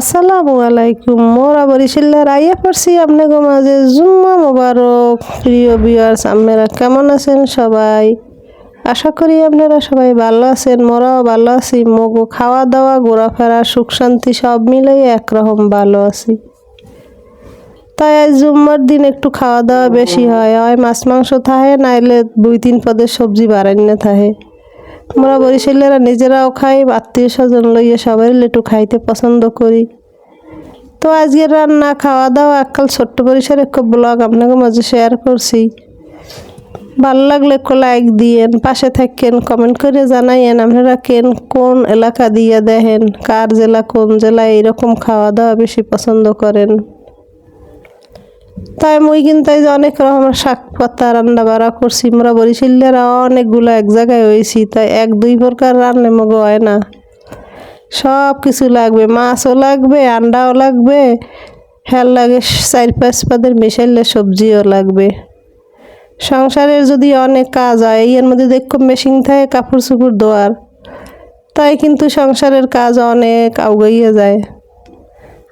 আসসালামু আলাইকুম। মোরা বরিশাল্লার আইয়া পড়ছি আপনাকে মাঝে। জুম্মা মোবারক। প্রিয় বিয়ার্স আপনারা কেমন আছেন সবাই? আশা করি আপনারা সবাই ভালো আছেন, মোরাও ভালো আছি। মগু খাওয়া দাওয়া ঘোরাফেরা সুখ শান্তি সব মিলাই একরকম ভালো আছি। তাই আজ জুম্মার দিন একটু খাওয়া দাওয়া বেশি হয়। হয় মাছ, মাংস থাহে, নাইলে দুই তিন পদের সবজি বাড়ান্য থাহে। আমরা বরিশালেরা নিজেরাও খাই আত্মীয় স্বজন লইয়া সবাই লেটু খাইতে পছন্দ করি। তো আজকের রান্না খাওয়া দাওয়া এককাল ছোট্ট পরিসরে একটু ব্লগ আপনাকে মাঝে শেয়ার করছি। ভালো লাগলে একটু লাইক দিয়েন, পাশে থাকেন কমেন্ট করে জানাইয়েন, আপনারা কেন, কোন এলাকা দিয়ে দেখেন, কার জেলা, কোন জেলা এইরকম খাওয়া দাওয়া বেশি পছন্দ করেন। তাই মুই কিন্তু এই যে অনেক রকমের শাক পাতা রান্না বাড়া করছি। আমরা বরিশালের অনেকগুলো এক জায়গায় হয়েছি, তাই এক দুই প্রকার রান্না মগ হয় না। সব কিছু লাগবে, মাছও লাগবে, আন্ডাও লাগবে হ্যাল লাগে চার পাঁচ পাদের মিশাইলে সবজিও লাগবে। সংসারের যদি অনেক কাজ হয়, এর মধ্যে দেখো মেশিন থাকে, কাপড় চুপড় ধোয়ার, তাই কিন্তু সংসারের কাজ অনেক আউগাইয়া যায়।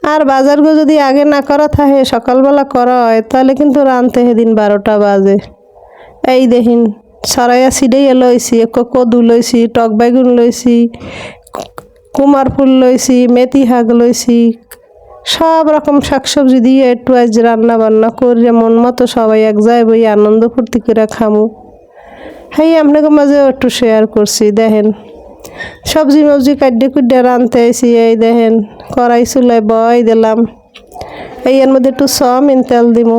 আর বাজারগো যদি আগে না করা থাকে, সকালবেলা করা হয়, তাহলে কিন্তু রানতে সেদিন বারোটা বাজে। এই দেখিন, সরাইয়া সিডাইয়া লইছি কদু লইছি টক বেগুন লইছি, কুমার ফুল লইছি, মেথি শাক লইছি, সব রকম শাকসবজি দিয়ে একটু আজ রান্না বান্না করে মন মতো সবাই এক যায় বই আনন্দ ফুর্তি করে খামু। হ্যাঁ আপনাকে মাঝেও একটু শেয়ার করছি, দেখেন। সবজি মবজি কাটে কুডে রানতে আইসি এই দেখেন, কড়াই চুলাই বয় দিলাম। এই এর মধ্যে একটু সয়াবিন তেল দিমু।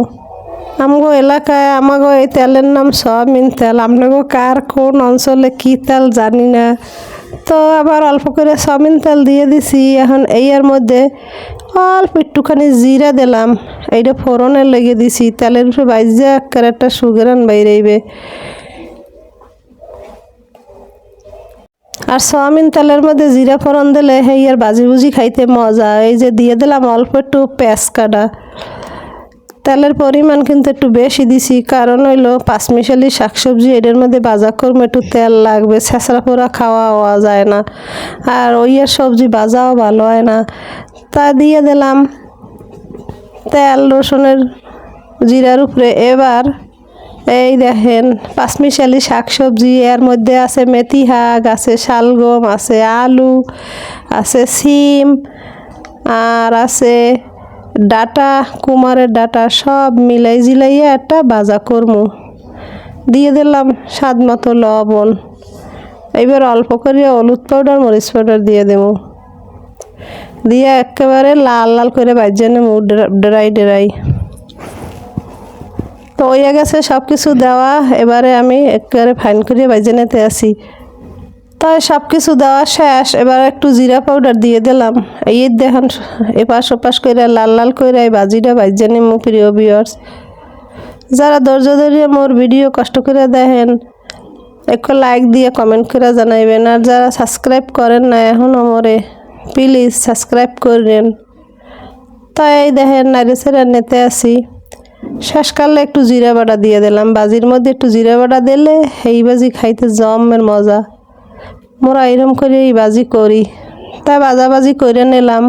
আমগো এলাকায়, আমাগো এই তেলের নাম সয়াবিন তেল। আপনাগো কার কোন অঞ্চলে কি তেল জানি না। তো আবার অল্প করে সয়াবিন তেল দিয়ে দিছি। এখন এই এর মধ্যে অল্প একটুখানি জিরা দিলাম। এইটা ফোড়নের লেগে দিছি। তেলের উপরে বাইজে একটা সুগেরান বাইরেইবে আর সোয়াবিন তেলের মধ্যে জিরা ফোড়ন দিলে হেই আর বাজি বুজি খাইতে মজা। এই যে দিয়ে দিলাম অল্প একটু পেঁয়াজ কাটা। তেলের পরিমাণ কিন্তু একটু বেশি দিছি, কারণ হইল পাঁচমিশালি শাকসবজি এটার মধ্যে বাজা করব, একটু তেল লাগবে, ছেঁচড়া পোড়া খাওয়া হওয়া যায় না। আর ওইয়ের সবজি বাজাও ভালো হয় না। তা দিয়ে দিলাম তেল, রসুনের জিরার উপরে। এবার এই দেখেন পাঁচমিশালি শাকসবজি, এর মধ্যে আছে মেথি শাক আছে শালগম, আছে আলু, আছে সিম, আর আছে ডাটা, কুমারের ডাটা, সব মিলাই জিলাইয়া একটা বাজা করমু। দিয়ে দিলাম স্বাদ মতো লবণ। এবার অল্প করে হলুদ পাউডার মরিচ পাউডার দিয়ে দেবো। দিয়ে একেবারে লাল লাল করে বাজিয়ে নেব ড্রাই ড্রাই। তো হয়ে গেছে সব কিছু দেওয়া। এবারে আমি একেবারে ফাইন করে বাজে নিতে আসি। তাই সব কিছু দেওয়া শেষ, এবার একটু জিরা পাউডার দিয়ে দিলাম। এই দেখেন, এপাশ ওপাশ করে লাল লাল করে বাজিটা বাজে নিমু, প্রিয় বিয়ার্স যারা ধৈর্য ধরিয়ে মোর ভিডিও কষ্ট করে দেখেন, একটু লাইক দিয়ে কমেন্ট করে জানাইবেন। আর যারা সাবস্ক্রাইব করেন না এখনও মোরে প্লিজ সাবস্ক্রাইব করেন। তাই দেখেন নারী ছেড়ে নিতে আসি। শেষকালে একটু জিরা বাটা দিয়ে দিলাম। বাজির মধ্যে একটু জিরা বাটা দিলে এই বাজি খাইতে জমের মজা। মোরা এরম করে এই বাজি করি। তাই বাজাবাজি করে নিলাম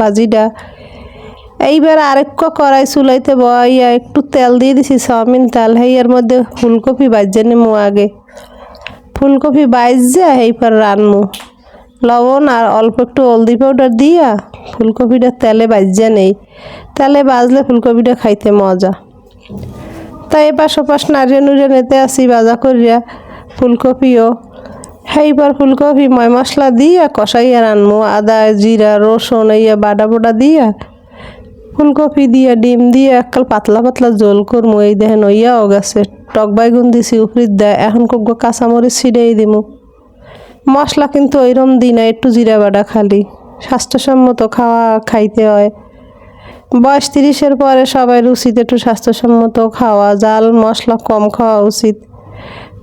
বাজিটা। এইবার আরেক কড়াই চুলাইতে বইয়া একটু তেল দিয়ে দিছি চাউমিন তেল এর মধ্যে ফুলকপি বাজিয়ে নিমু আগে। ফুলকপি বাইজে এইবার রানমু। লবণ আর অল্প একটু হলদি পাউডার দিয়া ফুলকপিটা তেলে বাজিয়ে নেই। তেলে বাজলে ফুলকপিটা খাইতে মজা। তাই এপাশ ওপাশ নাড়িয়ে নুড়িয়ে নিতে আসি বাজা করিয়া ফুলকপিও। সেইবার ফুলকপি, ময় মশলা দিয়া, কষাইয়া রানমু। আদা, জিরা, রসুন ইয়া বাটা বাটা দিয়া। ফুলকপি দিয়া, ডিম দিয়ে, এককাল পাতলা পাতলা জোল করমু। এই দেখেন ওইয়াও গেছে টক বাইগুন দিছি, উফরিত দেয়। এখন কগ্য কাঁচামরিচ ছিঁড়েই দিমু। মশলা কিন্তু ওইরম দিই না, একটু জিরা বাটা খালি। স্বাস্থ্যসম্মত খাওয়া খাইতে হয়। বয়স তিরিশের পরে সবাই উচিত একটু স্বাস্থ্যসম্মত খাওয়া, জাল, মশলা কম খাওয়া উচিত।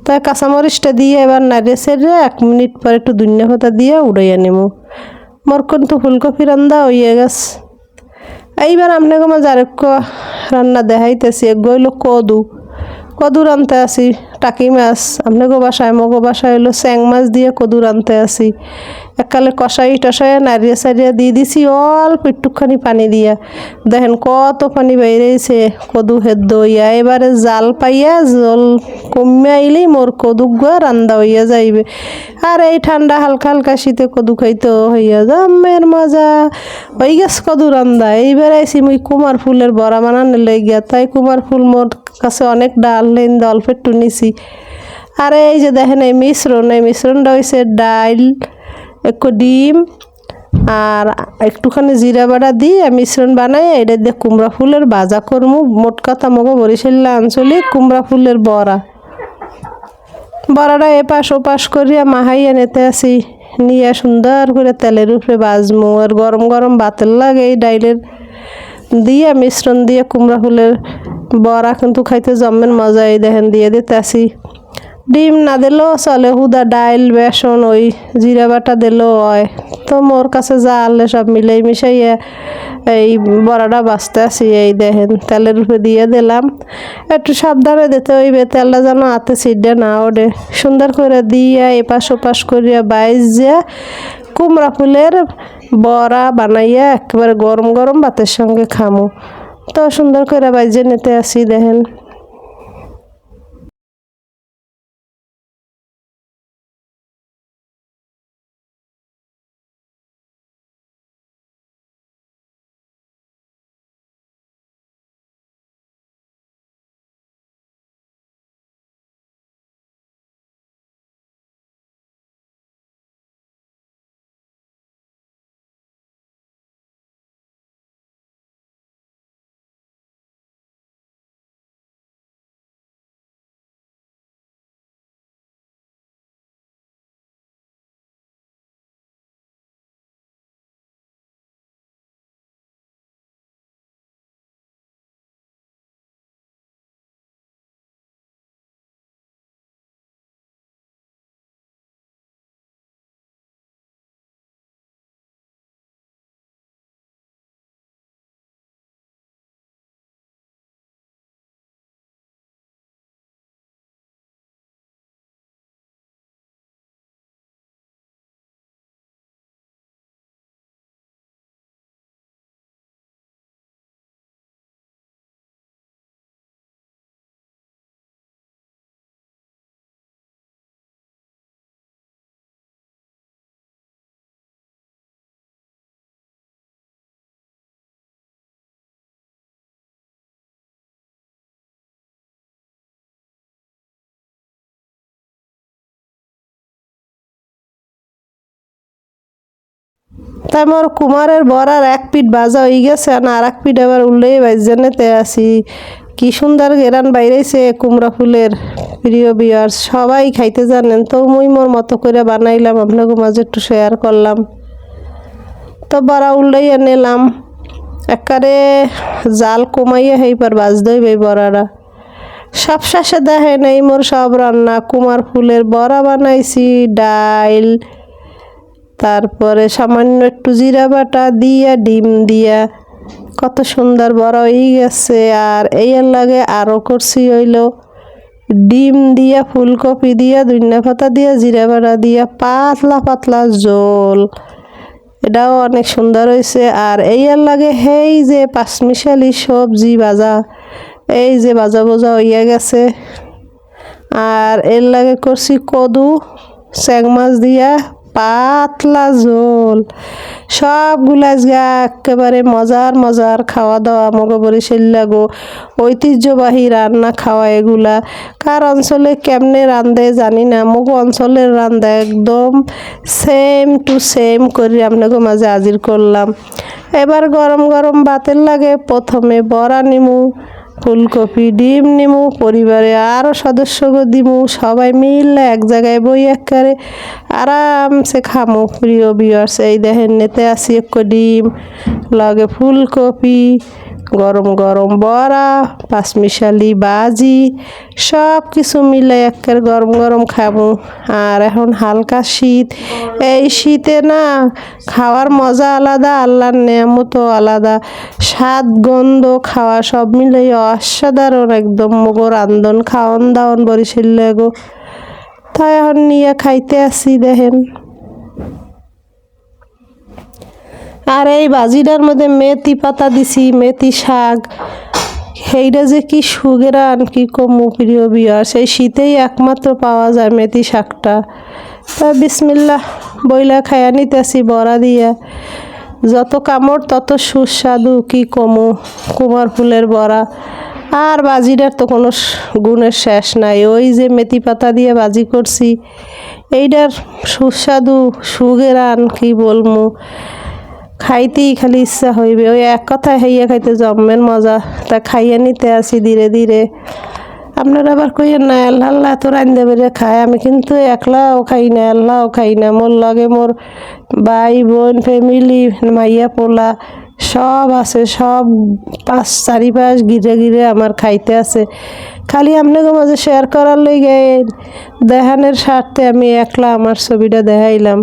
তাই কাঁচামরিচটা দিয়ে এবার নাড়িয়ে সেরে এক মিনিট পরে একটু দুনিয়া পাতা দিয়ে উড়াইয়া নেব। মোর কিন্তু ফুলকপি রান্দা হইয়ে গেছে। এইবার আপনাকে মাঝে আরেক রান্না দেখাইতেছি গইল কদু। কদু রানতে আসি টাকি মাছ। আপনাকে বাসায় মগো বাসায় হলো স্যাং মাছ দিয়ে কদু রানতে আসি এককালে কষাই টসাই নাড়িয়ে সারিয়ে দিয়ে দিছি অল্প একটুখানি পানি দিয়া। দেখেন কত পানি বাইরেছে কদু হেদ্দ হইয়া। এবারে জাল পাইয়া জল কমে আইলেই মোর কদু গুয়া রান্দা হইয়া যাইবে। আর এই ঠান্ডা হালকা হালকা শীতে কদু খাইতে হইয়া জামের মজা। হই গেছে কদু রান্দা। এইবার আইসি মুই কুমার ফুলের বড়া বানানো লেগিয়া। তাই কুমার ফুল মোর কাছে অনেক ডাল লেন একটু নিছি। আর এই যে দেখেন এই মিশ্রণ, এই মিশ্রণটা হয়েছে ডাল একটু ডিম আর একটুখানি জিরা বাটা দিয়ে মিশ্রণ বানাই এটা দিয়ে কুমড়া ফুলের বাজা করমু। মোট কথা মগো বরিশাল্লা আঞ্চলিক কুমড়া ফুলের বড়া। বড়াটা এপাশ ওপাশ করিয়া মাহাইয়া নিতে আসি, নিয়ে সুন্দর করে তেলের উপরে বাজমু আর গরম গরম বাতের লাগে এই ডাইলের দিয়ে মিশ্রণ দিয়ে কুমড়া ফুলের বড়া কিন্তু খাইতে জমের মজা এই দেখেন, দিয়ে দিতে আসি। ডিম না দিলেও চলে, হুদা, ডাইল, বেসন, ওই জিরা বাটা দিলেও হয়। তো মোর কাছে যা আনলে সব মিলাই মিশাইয়া এই বড়াটা বাঁচতে আসি এই দেখেন, তেলের উপরে দিয়ে দিলাম। একটু সাবধানে দিতে হইবে, তেলটা যেন হাতে সিডে না ওঠে। সুন্দর করে দিয়ে এপাশ ওপাশ করিয়া বাইজ যে কুমড়া ফুলের বড়া বানাইয়া একেবারে গরম গরম ভাতের সঙ্গে খামো। তো সুন্দর করে বাইজে নিতে আসি, দেখেন। তাই মোর কুমারের বড়ার এক পিঠ বাজা হয়ে গেছে আর আর এক পিঠ আবার উল্লেই বাইজেনেতে আসি কি সুন্দর গেরান বাইরেছে কুমড়া ফুলের। প্রিয় বিয়ার সবাই খাইতে জানেন, তো মুই মোর মতো করে বানাইলাম, আপনাকে মাঝে একটু শেয়ার করলাম। তো বড়া উল্লেই নিলাম একারে জাল কমাইয়া হেইবার বাজ দইবে বড়াটা। সব শেষে দেখেন এই মোর সব রান্না। কুমার ফুলের বড়া বানাইছি, ডাইল তারপরে সামান্য একটু জিরা বাটা দিয়া, ডিম দিয়া। কত সুন্দর বড় হয়ে গেছে। আর এই লাগে আরও করছি হইল ডিম দিয়া, ফুলকপি দিয়া, ধনিয়া পাতা দিয়া, জিরা বাটা দিয়া, পাতলা পাতলা জোল এটাও অনেক সুন্দর হয়েছে আর এই লাগে হেই যে পাঁচমিশালি সবজি ভাজা, এই যে ভাজা ভাজা হইয়া গেছে। আর এর লাগে করছি কদু স্যাং মাছ দিয়া পাতলা ঝোল। সবগুলা আজকে একেবারে মজার মজার খাওয়া দাওয়া মগো বরিশাল লাগো ঐতিহ্যবাহী রান্না খাওয়া এগুলা। কার অঞ্চলে কেমনে রান্ধে জানি না। মগো অঞ্চলের রান্ধা একদম সেম টু সেম করে আপনাকে মাঝে হাজির করলাম। এবার গরম গরম ভাতের লাগে প্রথমে বড়া নিমু ফুলকপি ডিম নিমু, পরিবারে আরও সদস্যকে দিমু, সবাই মিললে এক জায়গায় বই এককারে আরামসে খামু। প্রিয় বিয়ার্স এই দেখেন, নেতে আসি এক ডিম, লগে ফুলকপি গরম গরম বড়া পাঁচমিশালি বাজি সব কিছু মিলে একের গরম গরম খাব। আর এখন হালকা শীত। এই শীতে না খাওয়ার মজা আলাদা, আল্লাহর নেয়ামতো আলাদা। স্বাদ, গন্ধ, খাওয়া সব মিলে অসাধারণ একদম। মগো রান্ধন খাওয়ন দাওয়ন বরিশাল গো তাই এখন নিয়ে খাইতে আসি, দেখেন। আর এই বাজিটার মধ্যে মেথি পাতা দিছি, মেথি শাক। সেইটা যে কি সুগেরান কি কমু প্রিয় বিয়ার সেই শীতেই একমাত্র পাওয়া যায় মেথি শাকটা। তা বিসমিল্লা বইলা খায়া নিতেছি, বড়া দিয়া। যত কামড়, তত সুস্বাদু কি কমু কুমার ফুলের বড়া। আর বাজিটার তো কোনো গুণের শেষ নাই। ওই যে মেথি পাতা দিয়ে বাজি করছি, এইটার সুস্বাদু সুগেরান কি বলমু। খাইতেই খালি ইচ্ছা হইবে। ওই এক কথায় হাইয়া খাইতে জম্মের মজা, তা খাইয়া নিতে আসি ধীরে ধীরে। আপনারা আবার কইয়েন না, আল্লাহ আল্লাহ তো রান্ধে বেড়ে খায়, আমি কিন্তু একলাও খাই না, আল্লাহও খাই না। মোর লগে মোর ভাই, বোন, ফ্যামিলি, মাইয়া, পোলা, সব আছে, সব পাঁচ চারিপাশ ঘিরে ঘিরে আমার খাইতে আছে। খালি আপনাকে মাঝে শেয়ার করার লইগে দেহানের স্বার্থে আমি একলা আমার ছবিটা দেখাইলাম।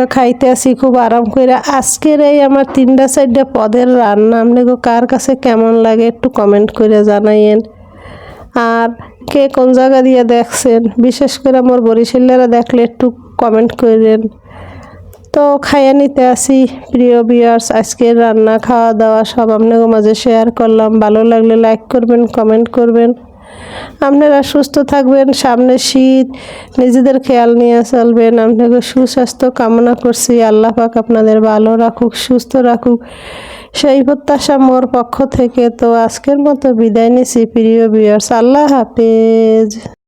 তো খাইতে আসি, খুব আরাম করে আজকের এই আমার তিনটা চারটা পদের রান্না আপনাকে কার কাছে কেমন লাগে একটু কমেন্ট করে জানাইয়েন। আর কে কোন জায়গা দিয়ে দেখছেন, বিশেষ করে আমার বরিশালেরা দেখলে একটু কমেন্ট করেন তো খাইয়া নিতে আসি, প্রিয় বিয়ার্স আজকের রান্না খাওয়া দাওয়া সব আপনাদের মাঝে শেয়ার করলাম। ভালো লাগলে লাইক করবেন কমেন্ট করবেন। আপনারা সুস্থ থাকবেন, সামনে শীত, নিজেদের খেয়াল নিয়ে চলবেন, আপনাকে সুস্বাস্থ্য কামনা করছি, আল্লাহ পাক আপনাদের ভালো রাখুক, সুস্থ রাখুক। সেই প্রত্যাশা মোর পক্ষ থেকে তো আজকের মতো বিদায় নিছি, প্রিয় বিয়ার্স আল্লাহ হাফেজ।